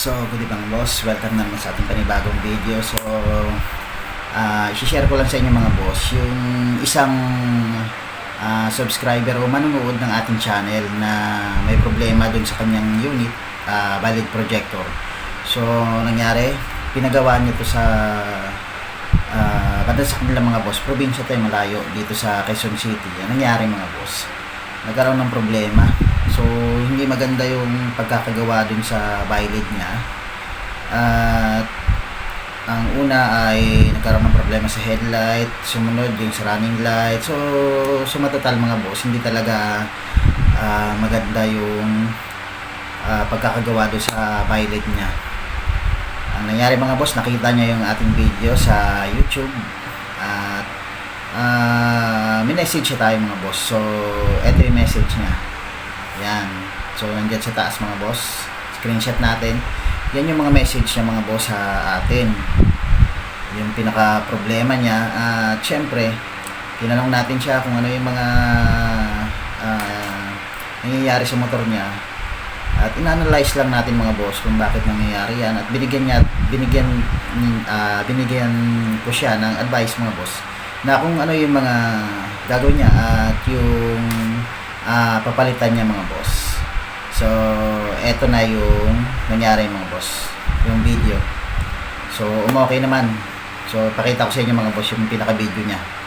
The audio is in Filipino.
So, good evening boss. Welcome naman sa ating panibagong video. So, uh, isi-share ko lang sa inyo mga boss yung isang ah, subscriber o manonood ng ating channel na may problema dun sa kanyang unit, ah, valid projector. So, nangyari, pinagawa niya to sa uh, kada sa kanilang mga boss, probinsya tayo malayo dito sa Quezon City. Ang nangyari mga boss, nagkaroon ng problema. So, hindi maganda yung pagkakagawa dun sa violet niya. At ang una ay nagkaroon ng problema sa headlight, sumunod yung sa running light. So, sumatotal mga boss, hindi talaga ah, maganda yung ah, pagkakagawa doon sa violet niya. Ang nangyari mga boss, nakita niya yung ating video sa YouTube at ah minessage siya tayo mga boss. So, eto yung message niya. Yan. So, nandiyan sa taas mga boss. Screenshot natin. Yan yung mga message niya mga boss sa atin. Yung pinaka problema niya. At syempre, tinanong natin siya kung ano yung mga ah, nangyayari sa motor niya. At inanalyze lang natin mga boss kung bakit nangyayari yan. At binigyan niya, binigyan, ah, binigyan ko siya ng advice mga boss na kung ano yung mga gagawin niya at yung ah, papalitan niya mga boss. So, eto na yung nangyari mga boss. Yung video. So, umokay naman. So, pakita ko sa inyo mga boss yung pinaka-video niya.